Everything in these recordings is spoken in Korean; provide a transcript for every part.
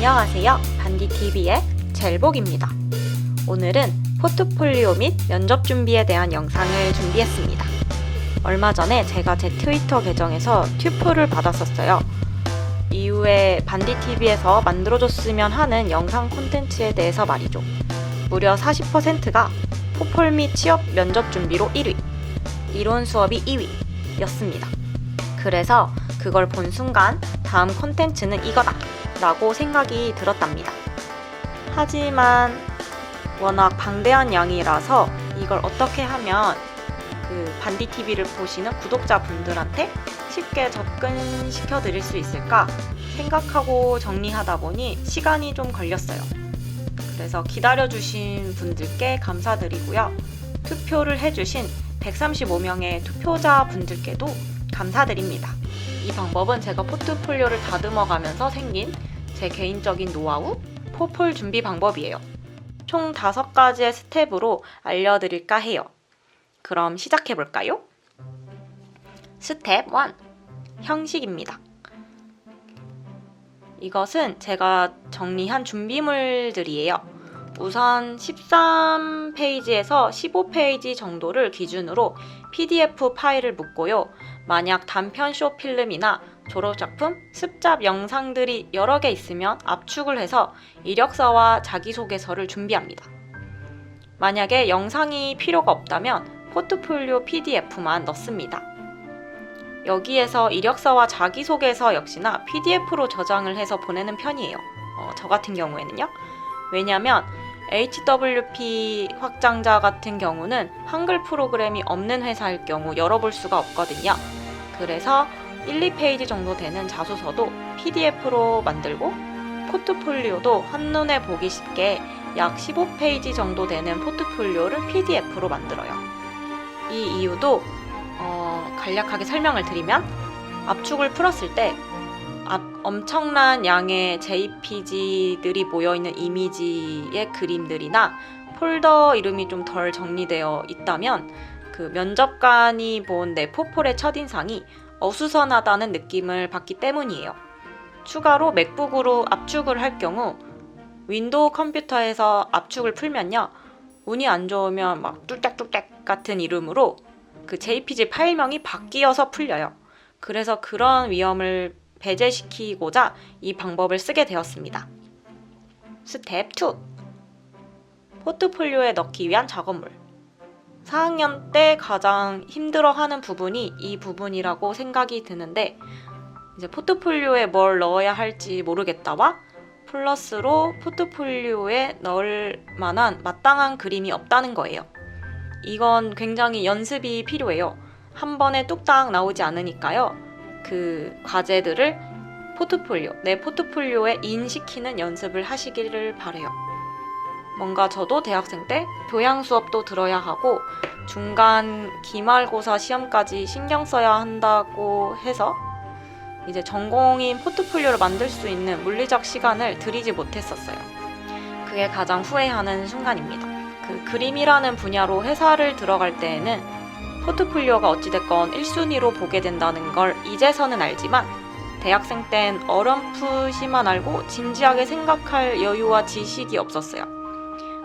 안녕하세요. 반디TV의 젤복입니다. 오늘은 포트폴리오 및 면접 준비에 대한 영상을 준비했습니다. 얼마 전에 제가 제 트위터 계정에서 튜프를 받았었어요. 이후에 반디TV에서 만들어줬으면 하는 영상 콘텐츠에 대해서 말이죠. 무려 40%가 포폴 및 취업 면접 준비로 1위, 이론 수업이 2위 였습니다. 그래서 그걸 본 순간 다음 콘텐츠는 이거다 라고 생각이 들었답니다. 하지만 워낙 방대한 양이라서 이걸 어떻게 하면 그 반디 TV를 보시는 구독자분들한테 쉽게 접근시켜 드릴 수 있을까 생각하고 정리하다 보니 시간이 좀 걸렸어요. 그래서 기다려주신 분들께 감사드리고요. 투표를 해주신 135명의 투표자 분들께도 감사드립니다. 이 방법은 제가 포트폴리오를 다듬어 가면서 생긴 제 개인적인 노하우, 포폴 준비 방법이에요. 총 5가지의 스텝으로 알려드릴까 해요. 그럼 시작해 볼까요? 스텝 1. 형식입니다. 이것은 제가 정리한 준비물들이에요. 우선 13페이지에서 15페이지 정도를 기준으로 PDF 파일을 묶고요. 만약 단편 쇼 필름이나 졸업작품, 습작 영상들이 여러 개 있으면 압축을 해서 이력서와 자기소개서를 준비합니다. 만약에 영상이 필요가 없다면 포트폴리오 PDF만 넣습니다. 여기에서 이력서와 자기소개서 역시나 PDF로 저장을 해서 보내는 편이에요. 어, 저 같은 경우에는요. 왜냐면 HWP 확장자 같은 경우는 한글 프로그램이 없는 회사일 경우 열어볼 수가 없거든요. 그래서 1, 2페이지 정도 되는 자소서도 PDF로 만들고 포트폴리오도 한눈에 보기 쉽게 약 15페이지 정도 되는 포트폴리오를 PDF로 만들어요. 이 이유도 어, 간략하게 설명을 드리면 압축을 풀었을 때 앞, 엄청난 양의 JPG들이 모여있는 이미지의 그림들이나 폴더 이름이 좀 덜 정리되어 있다면 그 면접관이 본내 포폴의 첫인상이 어수선하다는 느낌을 받기 때문이에요. 추가로 맥북으로 압축을 할 경우 윈도우 컴퓨터에서 압축을 풀면요. 운이 안 좋으면 막 뚝딱뚝딱 같은 이름으로 그 JPG 파일명이 바뀌어서 풀려요. 그래서 그런 위험을 배제시키고자 이 방법을 쓰게 되었습니다. 스텝 2. 포트폴리오에 넣기 위한 작업물. 4학년 때 가장 힘들어하는 부분이 이 부분이라고 생각이 드는데 이제 포트폴리오에 뭘 넣어야 할지 모르겠다와 플러스로 포트폴리오에 넣을 만한 마땅한 그림이 없다는 거예요. 이건 굉장히 연습이 필요해요. 한 번에 뚝딱 나오지 않으니까요. 그 과제들을 포트폴리오, 내 포트폴리오에 인시키는 연습을 하시기를 바래요. 뭔가 저도 대학생 때 교양 수업도 들어야 하고 중간 기말고사 시험까지 신경 써야 한다고 해서 이제 전공인 포트폴리오를 만들 수 있는 물리적 시간을 들이지 못했었어요. 그게 가장 후회하는 순간입니다. 그 그림이라는 분야로 회사를 들어갈 때에는 포트폴리오가 어찌됐건 1순위로 보게 된다는 걸 이제서는 알지만 대학생 땐 어렴풋이만 알고 진지하게 생각할 여유와 지식이 없었어요.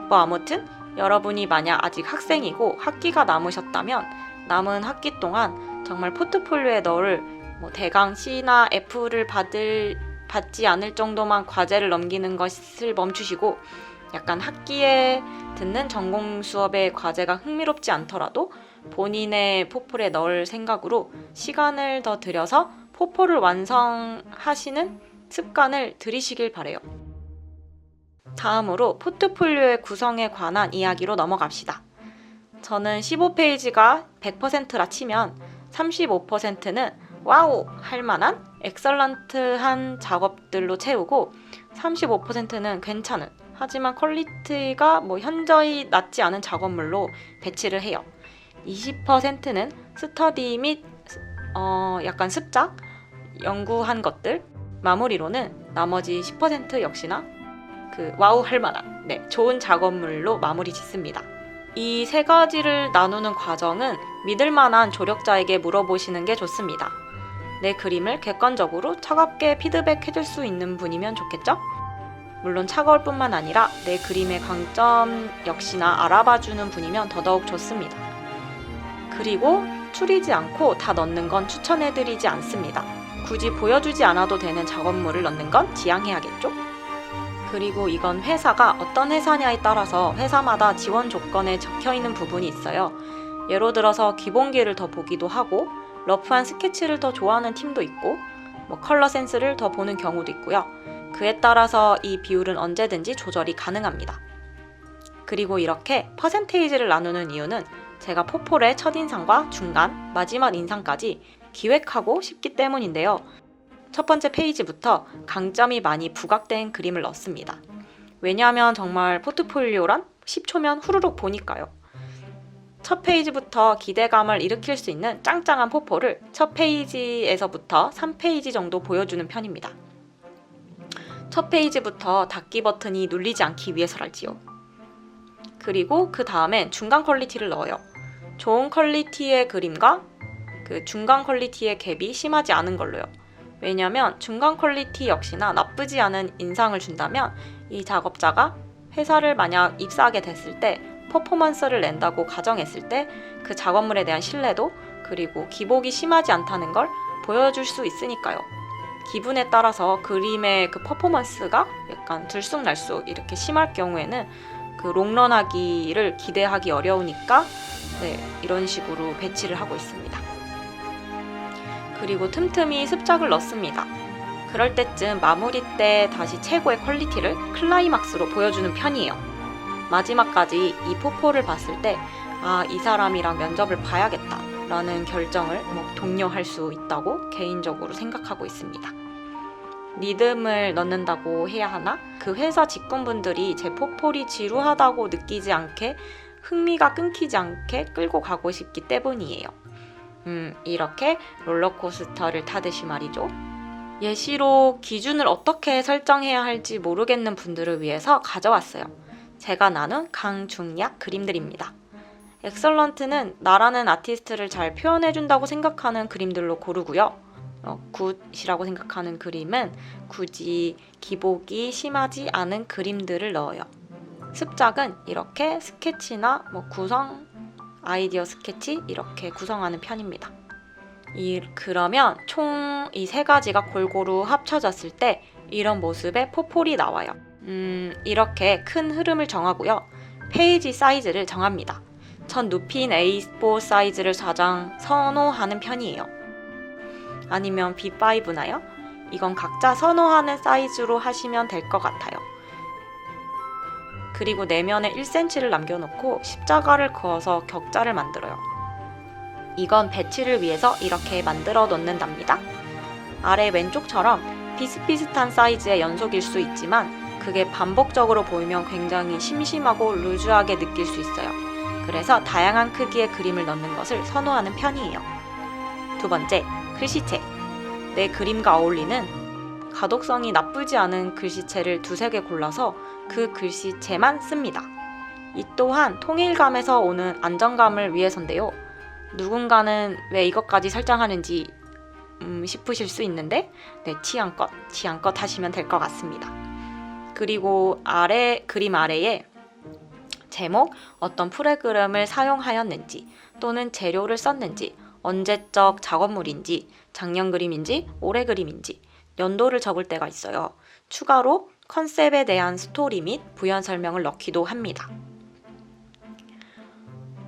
뭐 아무튼 여러분이 만약 아직 학생이고 학기가 남으셨다면 남은 학기 동안 정말 포트폴리오에 넣을 뭐 대강 C나 F를 받을 받지 않을 정도만 과제를 넘기는 것을 멈추시고 약간 학기에 듣는 전공 수업의 과제가 흥미롭지 않더라도 본인의 포폴에 넣을 생각으로 시간을 더 들여서 포폴을 완성하시는 습관을 들이시길 바래요. 다음으로 포트폴리오의 구성에 관한 이야기로 넘어갑시다. 저는 15페이지가 100%라 치면 35%는 와우 할 만한 엑설런트한 작업들로 채우고 35%는 괜찮은 하지만 퀄리티가 뭐 현저히 낮지 않은 작업물로 배치를 해요. 20%는 스터디 및 어, 약간 습작 연구한 것들 마무리로는 나머지 10% 역시나 그 와우 할 만한 네, 좋은 작업물로 마무리 짓습니다. 이 세 가지를 나누는 과정은 믿을 만한 조력자에게 물어보시는 게 좋습니다. 내 그림을 객관적으로 차갑게 피드백 해 줄 수 있는 분이면 좋겠죠? 물론 차가울 뿐만 아니라 내 그림의 강점 역시나 알아봐주는 분이면 더더욱 좋습니다. 그리고 추리지 않고 다 넣는 건 추천해드리지 않습니다. 굳이 보여주지 않아도 되는 작업물을 넣는 건 지양해야겠죠? 그리고 이건 회사가 어떤 회사냐에 따라서 회사마다 지원 조건에 적혀 있는 부분이 있어요. 예로 들어서 기본기를 더 보기도 하고, 러프한 스케치를 더 좋아하는 팀도 있고, 뭐 컬러 센스를 더 보는 경우도 있고요. 그에 따라서 이 비율은 언제든지 조절이 가능합니다. 그리고 이렇게 퍼센테이지를 나누는 이유는 제가 포폴의 첫인상과 중간, 마지막 인상까지 기획하고 싶기 때문인데요. 첫 번째 페이지부터 강점이 많이 부각된 그림을 넣습니다. 왜냐하면 정말 포트폴리오란 10초면 후루룩 보니까요. 첫 페이지부터 기대감을 일으킬 수 있는 짱짱한 포포를 첫 페이지에서부터 3페이지 정도 보여주는 편입니다. 첫 페이지부터 닫기 버튼이 눌리지 않기 위해서랄지요. 그리고 그 다음엔 중간 퀄리티를 넣어요. 좋은 퀄리티의 그림과 그 중간 퀄리티의 갭이 심하지 않은 걸로요. 왜냐면 중간 퀄리티 역시나 나쁘지 않은 인상을 준다면 이 작업자가 회사를 만약 입사하게 됐을 때 퍼포먼스를 낸다고 가정했을 때 그 작업물에 대한 신뢰도 그리고 기복이 심하지 않다는 걸 보여줄 수 있으니까요. 기분에 따라서 그림의 그 퍼포먼스가 약간 들쑥날쑥 이렇게 심할 경우에는 그 롱런하기를 기대하기 어려우니까 네, 이런 식으로 배치를 하고 있습니다. 그리고 틈틈이 습작을 넣습니다. 그럴 때쯤 마무리 때 다시 최고의 퀄리티를 클라이막스로 보여주는 편이에요. 마지막까지 이 포포를 봤을 때, 아, 이 사람이랑 면접을 봐야겠다. 라는 결정을 뭐 독려할 수 있다고 개인적으로 생각하고 있습니다. 리듬을 넣는다고 해야 하나? 그 회사 직군분들이 제 포폴이 지루하다고 느끼지 않게 흥미가 끊기지 않게 끌고 가고 싶기 때문이에요. 음, 이렇게 롤러코스터를 타듯이 말이죠. 예시로 기준을 어떻게 설정해야 할지 모르겠는 분들을 위해서 가져왔어요. 제가 나눈 강중약 그림들입니다. 엑설런트는 나라는 아티스트를 잘 표현해준다고 생각하는 그림들로 고르고요. 어, 굿이라고 생각하는 그림은 굳이 기복이 심하지 않은 그림들을 넣어요. 습작은 이렇게 스케치나 뭐 구성, 아이디어 스케치 이렇게 구성하는 편입니다. 이, 그러면 총 이 세 가지가 골고루 합쳐졌을 때 이런 모습의 포폴이 나와요. 음, 이렇게 큰 흐름을 정하고요. 페이지 사이즈를 정합니다. 전 눕힌 A4 사이즈를 가장 선호하는 편이에요. 아니면 B5나요? 이건 각자 선호하는 사이즈로 하시면 될 것 같아요. 그리고 내면에 1cm를 남겨놓고 십자가를 그어서 격자를 만들어요. 이건 배치를 위해서 이렇게 만들어 놓는답니다. 아래 왼쪽처럼 비슷비슷한 사이즈의 연속일 수 있지만 그게 반복적으로 보이면 굉장히 심심하고 루즈하게 느낄 수 있어요. 그래서 다양한 크기의 그림을 넣는 것을 선호하는 편이에요. 두 번째, 글씨체. 내 그림과 어울리는 가독성이 나쁘지 않은 글씨체를 두세 개 골라서 그 글씨체만 씁니다. 이 또한 통일감에서 오는 안정감을 위해서인데요. 누군가는 왜 이것까지 설정하는지 음, 싶으실 수 있는데 네, 취향껏 취향껏 하시면 될 것 같습니다. 그리고 아래 그림 아래에 제목, 어떤 프로그램을 사용하였는지 또는 재료를 썼는지 언제적 작업물인지 작년 그림인지 올해 그림인지 연도를 적을 때가 있어요. 추가로 컨셉에 대한 스토리 및 부연 설명을 넣기도 합니다.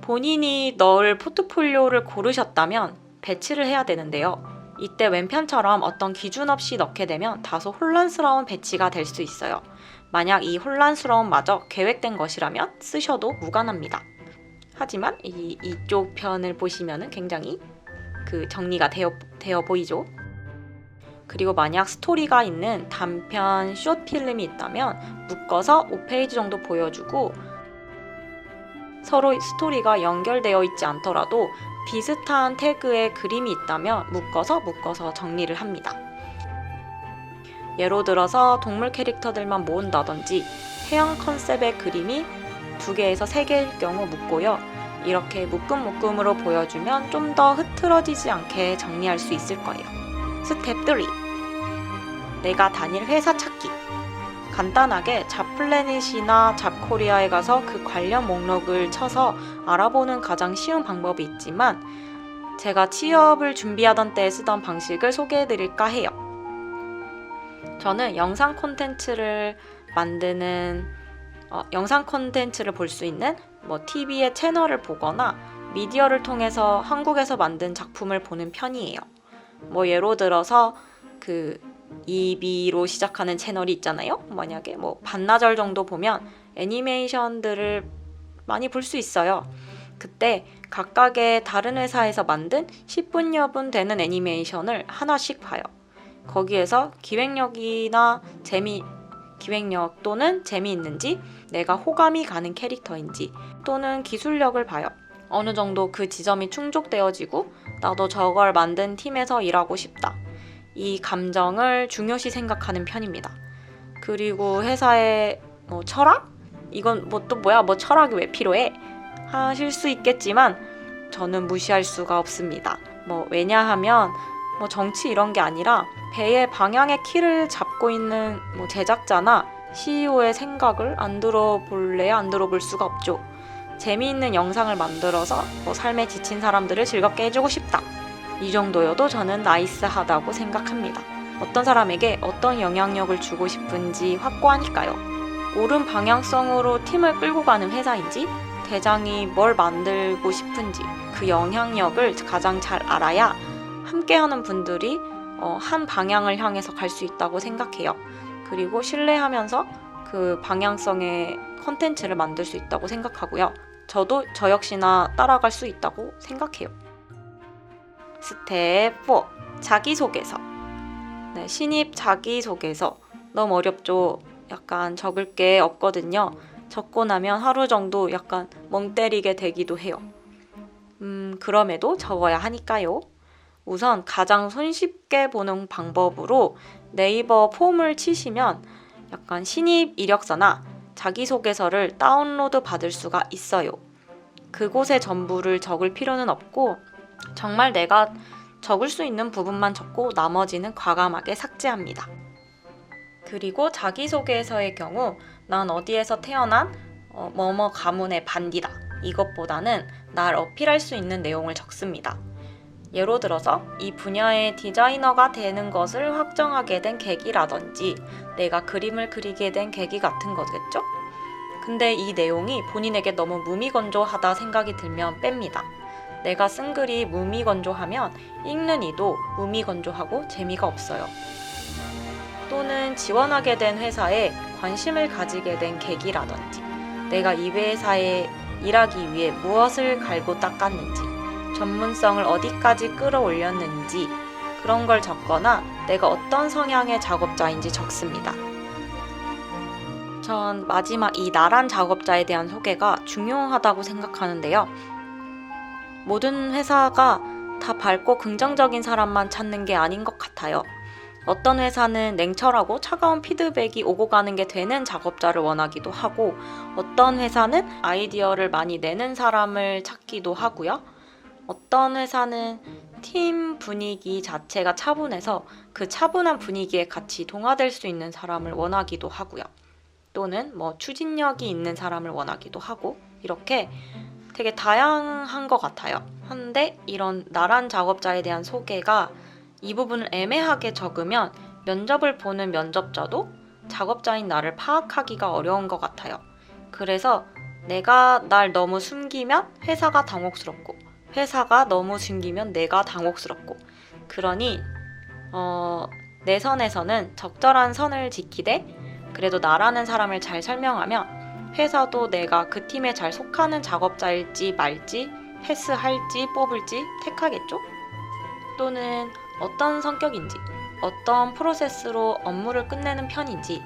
본인이 넣을 포트폴리오를 고르셨다면 배치를 해야 되는데요. 이때 왼편처럼 어떤 기준 없이 넣게 되면 다소 혼란스러운 배치가 될 수 있어요. 만약 이 혼란스러움마저 계획된 것이라면 쓰셔도 무관합니다. 하지만 이, 이쪽 편을 보시면 굉장히 그 정리가 되어, 되어 보이죠. 그리고 만약 스토리가 있는 단편 숏 필름이 있다면 묶어서 5페이지 정도 보여주고 서로 스토리가 연결되어 있지 않더라도 비슷한 태그의 그림이 있다면 묶어서 묶어서 정리를 합니다. 예로 들어서 동물 캐릭터들만 모은다든지 해양 컨셉의 그림이 두 개에서 세 개일 경우 묶고요. 이렇게 묶음 묶음으로 보여주면 좀 더 흐트러지지 않게 정리할 수 있을 거예요. 스텝 3. 내가 다닐 회사 찾기. 간단하게 잡플래닛이나 잡코리아에 가서 그 관련 목록을 쳐서 알아보는 가장 쉬운 방법이 있지만 제가 취업을 준비하던 때 쓰던 방식을 소개해 드릴까 해요. 저는 영상 콘텐츠를 만드는 어, 영상 콘텐츠를 볼 수 있는 뭐 TV의 채널을 보거나 미디어를 통해서 한국에서 만든 작품을 보는 편이에요. 뭐 예로 들어서 그 EB로 시작하는 채널이 있잖아요. 만약에 뭐 반나절 정도 보면 애니메이션들을 많이 볼 수 있어요. 그때 각각의 다른 회사에서 만든 10분여 분 되는 애니메이션을 하나씩 봐요. 거기에서 기획력이나 재미 기획력 또는 재미있는지 내가 호감이 가는 캐릭터인지 또는 기술력을 봐요. 어느 정도 그 지점이 충족되어지고 나도 저걸 만든 팀에서 일하고 싶다. 이 감정을 중요시 생각하는 편입니다. 그리고 회사의 뭐 철학? 이건 뭐 또 뭐야? 뭐 철학이 왜 필요해? 하실 수 있겠지만 저는 무시할 수가 없습니다. 뭐 왜냐하면 뭐 정치 이런 게 아니라 배의 방향의 키를 잡고 있는 뭐 제작자나 CEO의 생각을 안 들어볼래야 안 들어볼 수가 없죠. 재미있는 영상을 만들어서 뭐 삶에 지친 사람들을 즐겁게 해주고 싶다. 이 정도여도 저는 나이스하다고 생각합니다. 어떤 사람에게 어떤 영향력을 주고 싶은지 확고하니까요. 옳은 방향성으로 팀을 끌고 가는 회사인지 대장이 뭘 만들고 싶은지 그 영향력을 가장 잘 알아야 함께하는 분들이 어, 한 방향을 향해서 갈 수 있다고 생각해요. 그리고 신뢰하면서 그 방향성의 컨텐츠를 만들 수 있다고 생각하고요. 저도 저 역시나 따라갈 수 있다고 생각해요. 스텝 4. 자기소개서. 네, 신입 자기소개서. 너무 어렵죠? 약간 적을 게 없거든요. 적고 나면 하루 정도 약간 멍 때리게 되기도 해요. 음, 그럼에도 적어야 하니까요. 우선 가장 손쉽게 보는 방법으로 네이버 폼을 치시면 약간 신입 이력서나 자기소개서를 다운로드 받을 수가 있어요. 그곳의 전부를 적을 필요는 없고 정말 내가 적을 수 있는 부분만 적고 나머지는 과감하게 삭제합니다. 그리고 자기소개서의 경우 난 어디에서 태어난 어, 뭐뭐 가문의 반디다. 이것보다는 날 어필할 수 있는 내용을 적습니다. 예로 들어서 이 분야의 디자이너가 되는 것을 확정하게 된 계기라든지 내가 그림을 그리게 된 계기 같은 거겠죠? 근데 이 내용이 본인에게 너무 무미건조하다 생각이 들면 뺍니다. 내가 쓴 글이 무미건조하면 읽는 이도 무미건조하고 재미가 없어요. 또는 지원하게 된 회사에 관심을 가지게 된 계기라든지 내가 이 회사에 일하기 위해 무엇을 갈고 닦았는지 전문성을 어디까지 끌어올렸는지 그런 걸 적거나 내가 어떤 성향의 작업자인지 적습니다. 전 마지막 이 나란 작업자에 대한 소개가 중요하다고 생각하는데요. 모든 회사가 다 밝고 긍정적인 사람만 찾는 게 아닌 것 같아요. 어떤 회사는 냉철하고 차가운 피드백이 오고 가는 게 되는 작업자를 원하기도 하고, 어떤 회사는 아이디어를 많이 내는 사람을 찾기도 하고요. 어떤 회사는 팀 분위기 자체가 차분해서 그 차분한 분위기에 같이 동화될 수 있는 사람을 원하기도 하고요. 또는 뭐 추진력이 있는 사람을 원하기도 하고, 이렇게 되게 다양한 것 같아요. 한데 이런 나란 작업자에 대한 소개가 이 부분을 애매하게 적으면 면접을 보는 면접자도 작업자인 나를 파악하기가 어려운 것 같아요. 그래서 내가 날 너무 숨기면 회사가 당혹스럽고 회사가 너무 숨기면 내가 당혹스럽고 그러니 어, 내 선에서는 적절한 선을 지키되 그래도 나라는 사람을 잘 설명하면 회사도 내가 그 팀에 잘 속하는 작업자일지 말지 패스할지 뽑을지 택하겠죠? 또는 어떤 성격인지, 어떤 프로세스로 업무를 끝내는 편인지,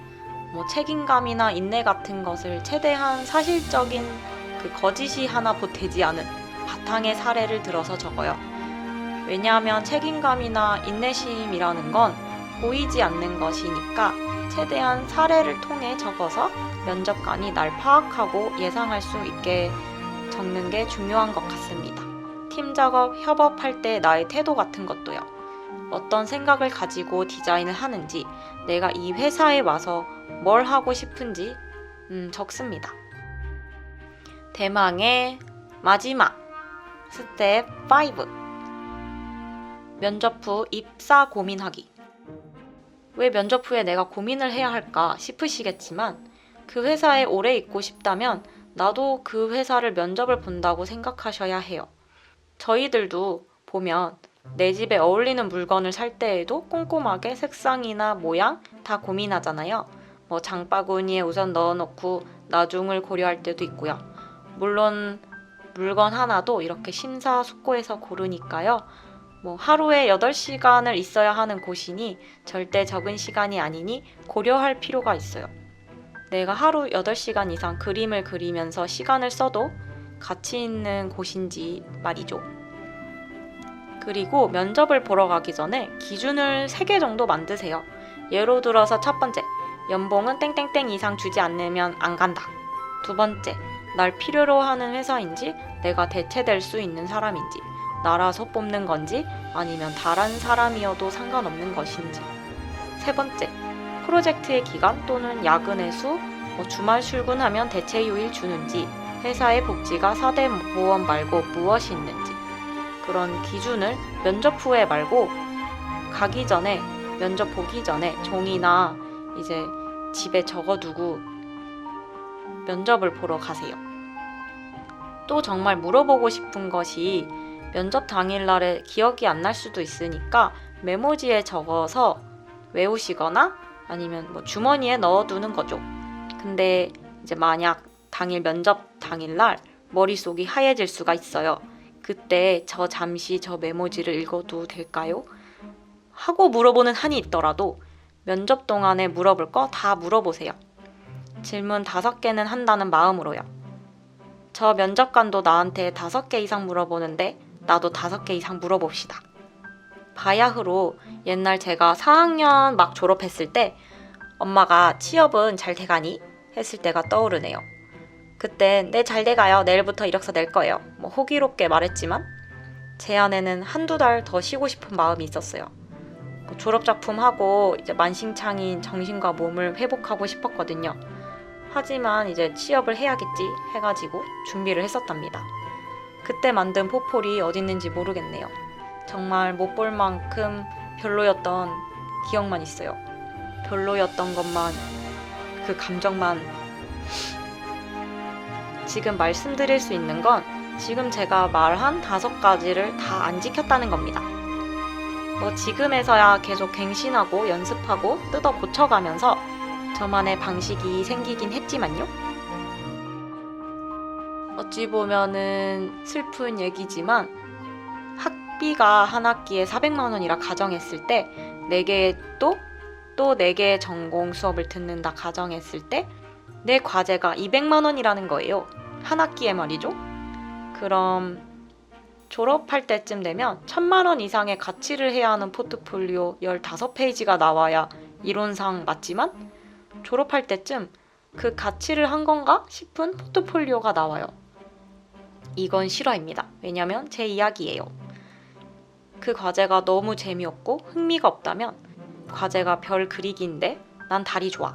뭐 책임감이나 인내 같은 것을 최대한 사실적인 그 거짓이 하나 보태지 않은 바탕의 사례를 들어서 적어요. 왜냐하면 책임감이나 인내심이라는 건 보이지 않는 것이니까 최대한 사례를 통해 적어서 면접관이 날 파악하고 예상할 수 있게 적는 게 중요한 것 같습니다. 팀 작업, 협업할 때 나의 태도 같은 것도요. 어떤 생각을 가지고 디자인을 하는지, 내가 이 회사에 와서 뭘 하고 싶은지 음, 적습니다. 대망의 마지막 스텝 5 면접 후 입사 고민하기 왜 면접 후에 내가 고민을 해야 할까 싶으시겠지만 그 회사에 오래 있고 싶다면 나도 그 회사를 면접을 본다고 생각하셔야 해요. 저희들도 보면 내 집에 어울리는 물건을 살 때에도 꼼꼼하게 색상이나 모양 다 고민하잖아요. 뭐 장바구니에 우선 넣어놓고 나중을 고려할 때도 있고요. 물론 물건 하나도 이렇게 심사숙고해서 고르니까요. 뭐 하루에 8시간을 있어야 하는 곳이니 절대 적은 시간이 아니니 고려할 필요가 있어요. 내가 하루 8시간 이상 그림을 그리면서 시간을 써도 가치 있는 곳인지 말이죠. 그리고 면접을 보러 가기 전에 기준을 3개 정도 만드세요. 예로 들어서 첫 번째, 연봉은 땡땡땡 이상 주지 않으면 안 간다. 두 번째, 날 필요로 하는 회사인지 내가 대체될 수 있는 사람인지 나라서 뽑는 건지 아니면 다른 사람이어도 상관없는 것인지. 세 번째, 프로젝트의 기간 또는 야근의 수, 뭐 주말 출근하면 대체 휴일 주는지 회사의 복지가 4대 모험 말고 무엇이 있는지. 그런 기준을 면접 후에 말고 가기 전에 면접 보기 전에 종이나 이제 집에 적어두고 면접을 보러 가세요. 또 정말 물어보고 싶은 것이 면접 당일날에 기억이 안 날 수도 있으니까 메모지에 적어서 외우시거나 아니면 뭐 주머니에 넣어두는 거죠. 근데 이제 만약 당일 면접 당일날 머릿속이 하얘질 수가 있어요. 그때 저 잠시 저 메모지를 읽어도 될까요? 하고 물어보는 한이 있더라도 면접 동안에 물어볼 거 다 물어보세요. 질문 다섯 개는 한다는 마음으로요. 저 면접관도 나한테 다섯 개 이상 물어보는데 나도 다섯 개 이상 물어봅시다. 바야흐로 옛날 제가 4학년 막 졸업했을 때 엄마가 취업은 잘 돼가니? 했을 때가 떠오르네요. 그때 네잘 돼가요. 내일부터 이력서 낼 거예요. 뭐 호기롭게 말했지만 제 안에는 한두 달 더 쉬고 싶은 마음이 있었어요. 뭐 졸업 작품하고 이제 만신창인 정신과 몸을 회복하고 싶었거든요. 하지만 이제 취업을 해야겠지 해가지고 준비를 했었답니다. 그때 만든 포폴이 어디 있는지 모르겠네요. 정말 못 볼 만큼 별로였던 기억만 있어요. 별로였던 것만 그 감정만 지금 말씀드릴 수 있는 건 지금 제가 말한 다섯 가지를 다 안 지켰다는 겁니다. 뭐 지금에서야 계속 갱신하고 연습하고 뜯어 고쳐가면서 저만의 방식이 생기긴 했지만요. 어찌 보면은 슬픈 얘기지만 학비가 한 학기에 400만 원이라 가정했을 때 4개의 또, 또 4개의 전공 수업을 듣는다 가정했을 때 내 과제가 200만 원이라는 거예요. 한 학기에 말이죠. 그럼 졸업할 때쯤 되면 1000만 원 이상의 가치를 해야 하는 포트폴리오 15페이지가 나와야 이론상 맞지만 졸업할 때쯤 그 가치를 한 건가 싶은 포트폴리오가 나와요. 이건 실화입니다. 왜냐면 제 이야기예요. 그 과제가 너무 재미없고 흥미가 없다면 과제가 별 그리기인데 난 달이 좋아.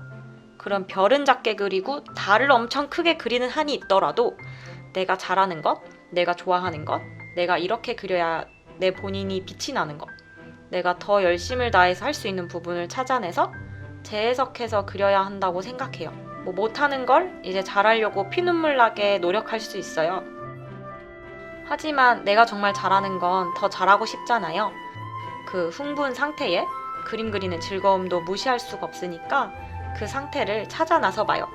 그럼 별은 작게 그리고 달을 엄청 크게 그리는 한이 있더라도 내가 잘하는 것, 내가 좋아하는 것, 내가 이렇게 그려야 내 본인이 빛이 나는 것, 내가 더 열심을 다해서 할 수 있는 부분을 찾아내서 재해석해서 그려야 한다고 생각해요. 뭐 못하는 걸 이제 잘하려고 피눈물 나게 노력할 수 있어요. 하지만 내가 정말 잘하는 건 더 잘하고 싶잖아요. 그 흥분 상태에 그림 그리는 즐거움도 무시할 수가 없으니까 그 상태를 찾아 나서 봐요.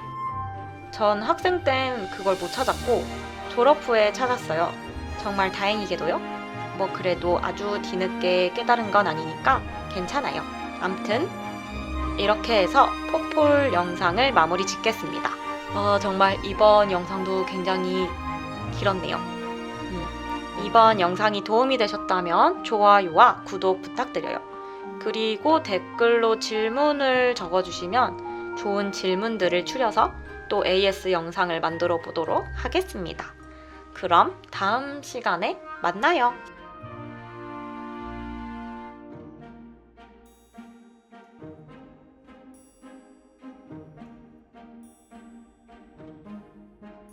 전 학생 땐 그걸 못 찾았고 졸업 후에 찾았어요. 정말 다행이게도요. 뭐 그래도 아주 뒤늦게 깨달은 건 아니니까 괜찮아요. 암튼 이렇게 해서 포폴 영상을 마무리 짓겠습니다. 어, 정말 이번 영상도 굉장히 길었네요. 음, 이번 영상이 도움이 되셨다면 좋아요와 구독 부탁드려요. 그리고 댓글로 질문을 적어주시면 좋은 질문들을 추려서 또 AS 영상을 만들어 보도록 하겠습니다. 그럼 다음 시간에 만나요.